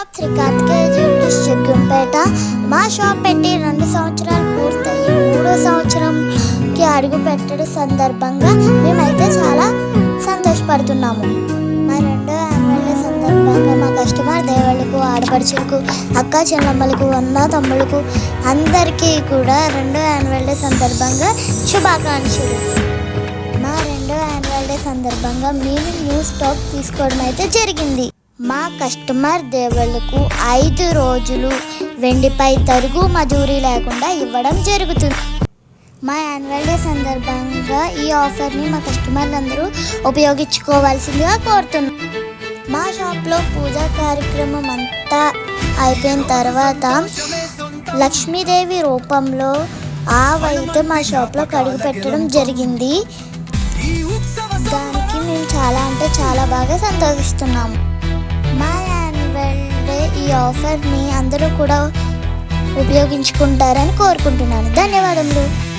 Shop Shri jewellers Jaggampeta మా shop పెట్టి రెండు సంవత్సరాలు పూర్తయి మూడో సంవత్సరంకి అడుగు పెట్టడం సందర్భంగా మేమైతే చాలా సంతోషపడుతున్నాము. మా రెండో యాన్యువల్ డే సందర్భంగా మా కస్టమర్ దేవాళ్ళకు ఆడపడుచులకు అక్క చెల్లమ్మలకు వంద తమ్ముళ్ళకు అందరికీ కూడా రెండో యాన్యువల్ డే సందర్భంగా శుభాకాంక్షలు. మా రెండో యాన్యువల్ డే సందర్భంగా మేము న్యూ స్టాక్ తీసుకోవడం అయితే జరిగింది. మా కస్టమర్ దేవులకు ఐదు రోజులు వెండిపై తరుగు మజూరీ లేకుండా ఇవ్వడం జరుగుతుంది. మా యాన్యువల్ డే సందర్భంగా ఈ ఆఫర్ని మా కస్టమర్లందరూ ఉపయోగించుకోవాల్సిందిగా కోరుతున్నాం. మా షాప్లో పూజా కార్యక్రమం అంతా అయిపోయిన తర్వాత లక్ష్మీదేవి రూపంలో ఆవైతే మా షాప్లో కడుగు పెట్టడం జరిగింది. దానికి మేము చాలా అంటే చాలా బాగా సంతోషిస్తున్నాము. ఈ ఆఫర్ని అందరూ కూడా ఉపయోగించుకుంటారని కోరుకుంటున్నాను. ధన్యవాదములు.